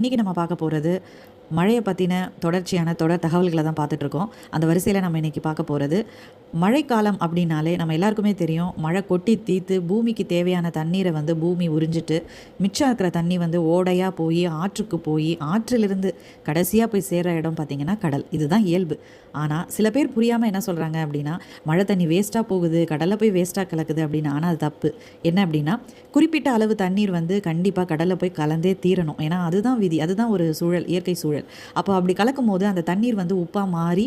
இன்றைக்கி நம்ம பார்க்க போகிறது மழையை பற்றின தொடர்ச்சியான தொடர் தகவல்களை தான் பார்த்துட்ருக்கோம் அந்த வரிசையில் நம்ம இன்றைக்கி பார்க்க போகிறது மழைக்காலம் அப்படின்னாலே நம்ம எல்லாருக்குமே தெரியும் மழை கொட்டி தீர்த்து பூமிக்கு தேவையான தண்ணீரை வந்து பூமி உறிஞ்சிட்டு மிச்சம் இருக்கிற தண்ணி வந்து ஓடையாக போய் ஆற்றுக்கு போய் ஆற்றிலிருந்து கடைசியாக போய் சேர்கிற இடம் பார்த்திங்கன்னா கடல். இதுதான் இயல்பு. ஆனால் சில பேர் புரியாமல் என்ன சொல்கிறாங்க அப்படின்னா மழை தண்ணி வேஸ்ட்டாக போகுது கடலில் போய் வேஸ்ட்டாக கலக்குது அப்படின்னு. ஆனால் அது தப்பு. என்ன அப்படின்னா குறிப்பிட்ட அளவு தண்ணீர் வந்து கண்டிப்பாக கடலில் போய் கலந்தே தீரணும். ஏன்னா அதுதான் விதி. அதுதான் ஒரு சூழல் இயற்கை சூழல். அப்போ அப்படி கலக்கும் போது அந்த தண்ணீர் வந்து உப்பாக மாறி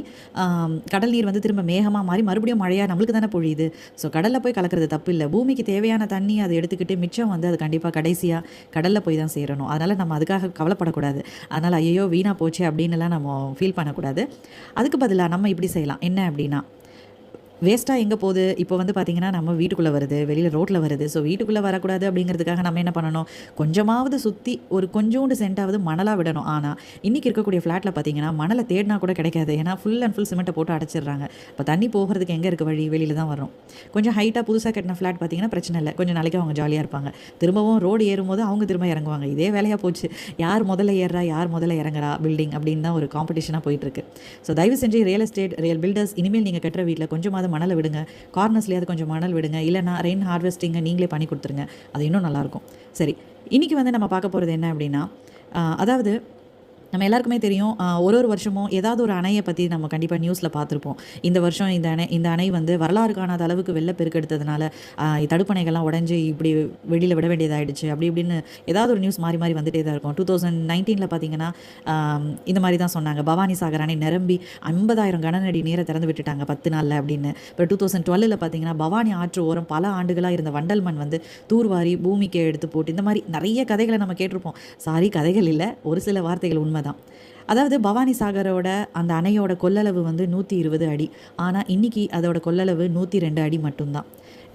கடல் நீர் வந்து திரும்ப மேகமாக மாறி மறுபடியும் மழையாக நம்மளுக்கு தானே பொழியுது. ஸோ கடலில் போய் கலக்கிறது தப்பு இல்லை. பூமிக்கு தேவையான தண்ணி அதை எடுத்துக்கிட்டு மிச்சம் வந்து அது கண்டிப்பாக கடைசியாக கடலில் போய் தான் சேரணும். அதனால் நம்ம அதுக்காக கவலைப்படக்கூடாது. அதனால் ஐயோ வீணாக போச்சு அப்படின்னுலாம் நம்ம ஃபீல் பண்ணக்கூடாது. அதுக்கு பதிலாக நம்ம இப்படி செய்யலாம். என்ன அப்படின்னா வேஸ்ட்டாக எங்கே போகுது? இப்போ வந்து பார்த்திங்கன்னா நம்ம வீட்டுக்குள்ளே வருது வெளியில் ரோட்டில் வருது. ஸோ வீட்டுக்குள்ளே வரக்கூடாது அப்படிங்கிறதுக்காக நம்ம என்ன பண்ணணும்? கொஞ்சமாவது சுற்றி ஒரு கொஞ்சோண்டு சென்ட்டாவது மணலாக விடணும். ஆனால் இன்றைக்கி இருக்கக்கூடிய ஃப்ளாட்டில் பார்த்தீங்கன்னா மணலை தேடினா கூட கிடைக்காது. ஏன்னா ஃபுல் அண்ட் ஃபுல் சிமெண்ட்டை போட்டு அடைச்சிடுறாங்க. இப்போ தண்ணி போகிறதுக்கு எங்கே இருக்க வழி? வெளியில் தான் வரும் கொஞ்சம் ஹைட்டாக புதுசாக கட்டின ஃப்ளாட் பார்த்தீங்கன்னா பிரச்சனை இல்லை. கொஞ்சம் நாளைக்கு அவங்க ஜாலியாக இருப்பாங்க. திரும்பவும் ரோடு ஏறும்போது அவங்க திரும்ப இறங்குவாங்க. இதே வேலையாக போச்சு. யார் முதல்ல ஏறுறா? யார் முதல்ல இறங்குறா? பில்டிங் அப்படின்னு தான் ஒரு காம்படிஷனாக போயிட்டுருக்கு ஸோ தயவு செஞ்சு ரியல் எஸ்டேட் ரியல் பில்டர்ஸ் இனிமேல் நீங்கள் கட்டுற வீட்டில் கொஞ்சமாவது மணலை விடுங்க. கார்னர்ஸ்லேயாவது கொஞ்சம் மணல் விடுங்க. இல்லைனா ரெயின் ஹார்வெஸ்டிங்கை நீங்களே பண்ணி கொடுத்துருங்க. அது இன்னும் நல்லாயிருக்கும். சரி இன்றைக்கி வந்து நம்ம பார்க்க போகிறது என்ன அப்படின்னா அதாவது நம்ம எல்லாருக்குமே தெரியும் ஒரு ஒரு வருஷமும் ஏதாவது ஒரு அணையை பற்றி நம்ம கண்டிப்பாக நியூஸில் பார்த்துருப்போம். இந்த வருஷம் இந்த அணை இந்த அணை வந்து வரலாறு காணாத அளவுக்கு வெள்ள பெருக்கெடுத்ததுனால தடுப்பணைகள்லாம் உடஞ்சி இப்படி வெளியில் விட வேண்டியதாயிடுச்சு. அப்படி இப்படின்னு ஏதாவது ஒரு நியூஸ் மாறி மாறி வந்துட்டே தான் இருக்கும். டூ தௌசண்ட் நைன்டீனில் பார்த்தீங்கன்னா இந்த மாதிரி தான் சொன்னாங்க. பவானி சாகர் அணை நிரம்பி ஐம்பதாயிரம் கனநடி நீரை திறந்து விட்டுட்டாங்க பத்து நாளில் அப்படின்னு. இப்போ டூ தௌசண்ட் டுவெல்லில் பார்த்தீங்கன்னா பவானி ஆற்று ஓரம் பல ஆண்டுகளாக இருந்த வண்டல் மண் வந்து தூர்வாரி பூமிக்கு எடுத்து போட்டு இந்த மாதிரி நிறைய கதைகளை நம்ம கேட்டிருப்போம். சாரி கதைகள் இல்லை. ஒரு சில வார்த்தைகள் உண்மை உண்மைதான். அதாவது பவானி சாகரோட அந்த அணையோட கொள்ளளவு வந்து நூற்றி இருபது அடி. ஆனால் இன்னைக்கு அதோட கொள்ளளவு நூற்றி ரெண்டு அடி மட்டும்தான்.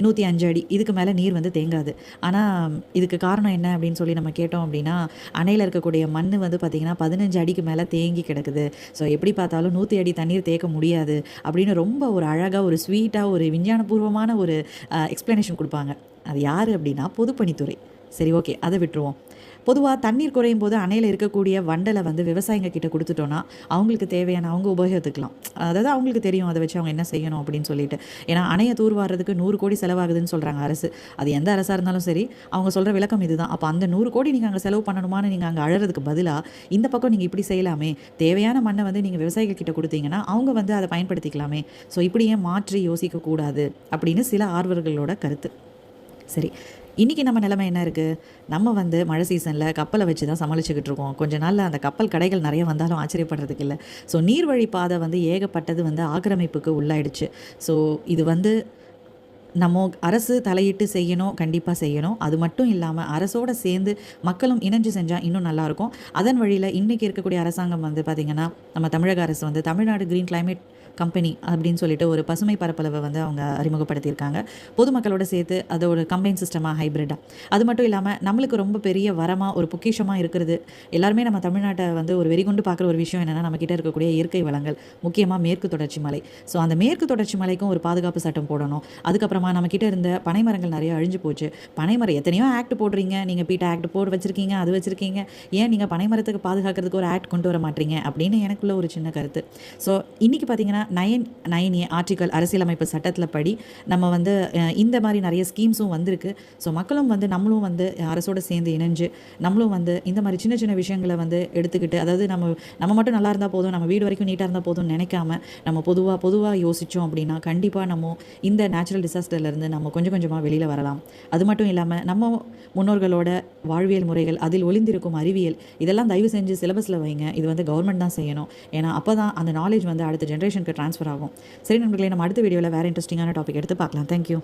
நூற்றி அஞ்சு அடி. இதுக்கு மேலே நீர் வந்து தேங்காது. ஆனால் இதுக்கு காரணம் என்ன அப்படின்னு சொல்லி நம்ம கேட்டோம் அப்படின்னா அணையில் இருக்கக்கூடிய மண் வந்து பார்த்திங்கன்னா பதினஞ்சு அடிக்கு மேலே தேங்கி கிடக்குது. ஸோ எப்படி பார்த்தாலும் நூற்றி அடி தண்ணீர் தேக்க முடியாது அப்படின்னு ரொம்ப ஒரு அழகாக ஒரு ஸ்வீட்டாக ஒரு விஞ்ஞானபூர்வமான ஒரு எக்ஸ்ப்ளனேஷன் கொடுப்பாங்க. அது யார் அப்படின்னா பொதுப்பணித்துறை. சரி ஓகே அதை விட்டுருவோம். பொதுவாக தண்ணீர் குறையும் போது அணையில் இருக்கக்கூடிய வண்டலை வந்து விவசாயிங்க கிட்ட கொடுத்துட்டோன்னா அவங்களுக்கு தேவையான அவங்க உபயோகத்துக்கலாம். அதாவது அவங்களுக்கு தெரியும் அதை வச்சு அவங்க என்ன செய்யணும் அப்படின்னு சொல்லிட்டு. ஏன்னா அணையை தூர்வாடுறதுக்கு நூறு கோடி செலவாகுதுன்னு சொல்கிறாங்க அரசு. அது எந்த அரசாக இருந்தாலும் சரி அவங்க சொல்கிற விளக்கம் இதுதான். அப்போ அந்த நூறு கோடி நீங்கள் அங்கே செலவு பண்ணணுமான்னு நீங்கள் அங்கே அழகிறதுக்கு பதிலாக இந்த பக்கம் நீங்கள் இப்படி செய்யலாமே. தேவையான மண்ணை வந்து நீங்கள் விவசாயிகள் கிட்ட கொடுத்தீங்கன்னா அவங்க வந்து அதை பயன்படுத்திக்கலாமே. ஸோ இப்படி ஏன் மாற்றி யோசிக்கக்கூடாது? அப்படின்னு சில ஆர்வர்களோட கருத்து. சரி. இன்றைக்கி நம்ம நிலைமை என்ன இருக்குது நம்ம வந்து மழை சீசனில் கப்பலை வச்சு தான் சமாளிச்சுக்கிட்டு இருக்கோம். கொஞ்ச நாளில் அந்த கப்பல் கடைகள் நிறைய வந்தாலும் ஆச்சரியப்படுறதுக்கு இல்லை. ஸோ நீர்வழி பாதை வந்து ஏகப்பட்டது வந்து ஆக்கிரமிப்புக்கு உள்ளாயிடுச்சு. ஸோ இது வந்து நம்ம அரசு தலையிட்டு செய்யணும் கண்டிப்பாக செய்யணும். அது மட்டும் இல்லாமல் அரசோட சேர்ந்து மக்களும் இணைஞ்சு செஞ்சால் இன்னும் நல்லாயிருக்கும் அதன் வழியில் இன்றைக்கி இருக்கக்கூடிய அரசாங்கம் வந்து பார்த்திங்கன்னா நம்ம தமிழக அரசு வந்து தமிழ்நாடு க்ரீன் கிளைமேட் கம்பெனி அப்படின்னு சொல்லிட்டு ஒரு பசுமை பரப்பளவை வந்து அவங்க அறிமுகப்படுத்தியிருக்காங்க. பொதுமக்களோட சேர்த்து அது ஒரு கம்பைன் சிஸ்டமாக ஹைப்ரிட்டாக அது மட்டும் இல்லாமல் நம்மளுக்கு ரொம்ப பெரிய வரமாக ஒரு பொக்கிஷமாக இருக்கிறது. எல்லாருமே நம்ம தமிழ்நாட்டை வந்து ஒரு வெறிகொண்டு பார்க்குற ஒரு விஷயம் என்னென்னா நம்மக்கிட்ட இருக்கக்கூடிய இயற்கை வளங்கள் முக்கியமாக மேற்கு தொடர்ச்சி மலை. ஸோ அந்த மேற்கு தொடர்ச்சி மலைக்கும் ஒரு பாதுகாப்பு சட்டம் போடணும். அதுக்கப்புறம் நம்மக்கிட்ட இருந்த பனைமரங்கள் நிறைய அழிஞ்சு போச்சு. பனைமரம் எத்தனையோ ஆக்ட் போடுறீங்க. நீங்கள் பீட்டா ஆக்ட் போட்டு வச்சுருக்கீங்க அது வச்சுருக்கீங்க. ஏன் நீங்கள் பனைமரத்துக்கு பாதுகாக்கிறதுக்கு ஒரு ஆக்ட் கொண்டு வர மாட்டீங்க? அப்படின்னு எனக்குள்ள ஒரு சின்ன கருத்து. ஸோ இன்றைக்கி பார்த்தீங்கன்னா நயன் நயன் ஏ ஆர்டிக்கல் அரசியலமைப்பு சட்டத்தில் படி நம்ம வந்து இந்த மாதிரி நிறைய ஸ்கீம்ஸும் வந்திருக்கு. ஸோ மக்களும் வந்து நம்மளும் வந்து அரசோடு சேர்ந்து இணைஞ்சு நம்மளும் வந்து இந்த மாதிரி சின்ன சின்ன விஷயங்களை வந்து எடுத்துக்கிட்டு அதாவது நம்ம நம்ம மட்டும் நல்லா இருந்தால் போதும் நம்ம வீடு வரைக்கும் நீட்டாக இருந்தால் போதும்னு நினைக்காம நம்ம பொதுவாக பொதுவாக யோசித்தோம் அப்படின்னா கண்டிப்பாக நம்ம இந்த நேச்சுரல் இருந்து நம்ம கொஞ்சம் கொஞ்சமாக வெளியில் வரலாம். அது மட்டும் இல்லாமல் நம்ம முன்னோர்களோட வாழ்வியல் முறைகள் அதில் ஒளிந்திருக்கும் அறிவியல் இதெல்லாம் தயவு செஞ்சு சிலபஸில் வைங்க. இது வந்து கவர்மெண்ட் தான் செய்யணும். ஏன்னா அப்போ தான் அந்த நாலேஜ் வந்து அடுத்த ஜென்ரேஷனுக்கு ட்ரான்ஸ்ஃபர் ஆகும். சரி நண்பர்களே நம்ம அடுத்த வீடியோவில் வேறு இன்ட்ரெஸ்டிங்கான டாபிக் எடுத்து பார்க்கலாம். தேங்க்யூ